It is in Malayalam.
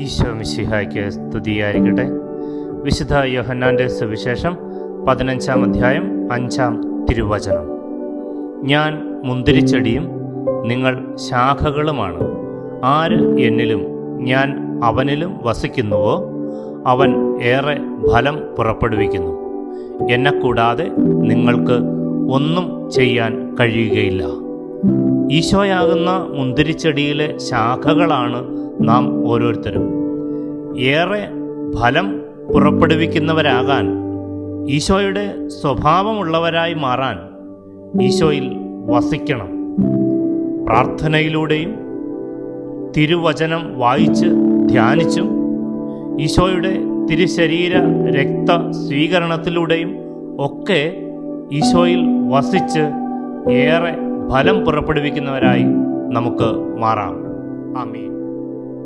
ഈശോ മിശിഹായ്ക്ക് സ്തുതിയായിരിക്കട്ടെ. വിശുദ്ധ യോഹന്നാന്റെ സുവിശേഷം പതിനഞ്ചാം അധ്യായം അഞ്ചാം തിരുവചനം. ഞാൻ മുന്തിരിച്ചെടിയും നിങ്ങൾ ശാഖകളുമാണ്. ആര് എന്നിലും ഞാൻ അവനിലും വസിക്കുന്നുവോ അവൻ ഏറെ ഫലം പുറപ്പെടുവിക്കുന്നു. എന്നെ കൂടാതെ നിങ്ങൾക്ക് ഒന്നും ചെയ്യാൻ കഴിയുകയില്ല. ഈശോയാകുന്ന മുന്തിരിച്ചെടിയിലെ ശാഖകളാണ് നാം ഓരോരുത്തരും. ഏറെ ഫലം പുറപ്പെടുവിക്കുന്നവരാകാൻ ഈശോയുടെ സ്വഭാവമുള്ളവരായി മാറാൻ ഈശോയിൽ വസിക്കണം. പ്രാർത്ഥനയിലൂടെയും തിരുവചനം വായിച്ച് ധ്യാനിച്ചും ഈശോയുടെ തിരുശരീര രക്ത സ്വീകരണത്തിലൂടെയും ഒക്കെ ഈശോയിൽ വസിച്ച് ഏറെ ഫലം പുറപ്പെടുവിക്കുന്നവരായി നമുക്ക് മാറാം. ആമീൻ.